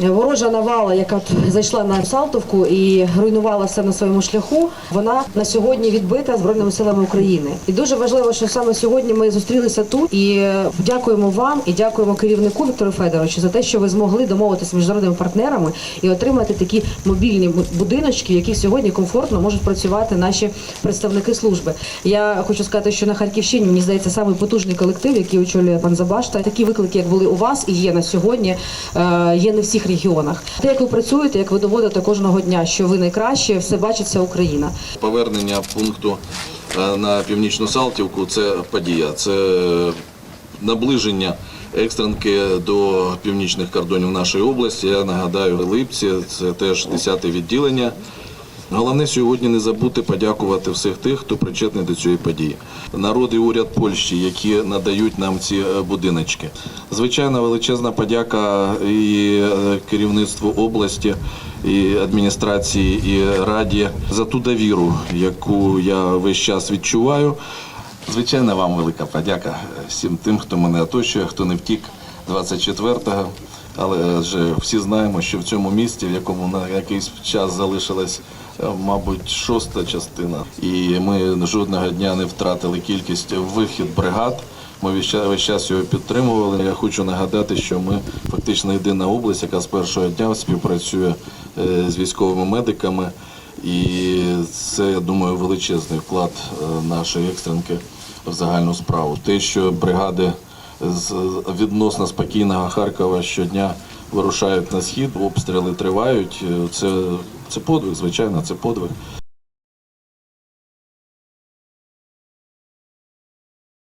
ворожа навала, яка зайшла на Салтовку і руйнувала все на своєму шляху, вона на сьогодні відбита збройними силами України. І дуже важливо, що саме сьогодні ми зустрілися тут і дякуємо вам і дякуємо керівнику Віктору Федоровичу за те, що ви змогли домовитися з міжнародними партнерами і отримати такі мобільні будиночки, в яких сьогодні комфортно можуть працювати наші представники служби. Я хочу сказати, що на Харківщині мені здається самий потужний колектив, який очолює пан Забашта. Такі виклики, як були у вас і є на сьогодні, е, є не в всіх регіонах. Те, як ви працюєте, як ви доводите кожного дня, що ви найкраще, все бачиться Україна. Повернення пункту е, на північну Салтівку це подія, це наближення екстренки до північних кордонів нашої області. Я нагадаю, Липці це теж 10-те відділення. Головне сьогодні не забути подякувати всіх тих, хто причетний до цієї події. Народ і уряд Польщі, які надають нам ці е, будиночки. Звичайно, величезна подяка і е, керівництву області, і адміністрації, і раді за ту довіру, яку я весь час відчуваю. Звичайно, вам велика подяка всім тим, хто мене оточує, хто не втік 24-го. Але ж всі знаємо, що в цьому місті, в якому на якийсь час залишилась, е, мабуть, шоста частина, і ми жодного дня не втратили кількість вихід бригад. Ми весь час, його підтримували. Я хочу нагадати, що ми фактично єдина область, яка з першого дня співпрацює е, з військовими медиками. І це, я думаю, величезний вклад е, нашої екстренки в загальну справу. Те, що бригади з відносно спокійного Харкова щодня вирушають на схід, обстріли тривають. е, Це, це подвиг, звичайно, це подвиг.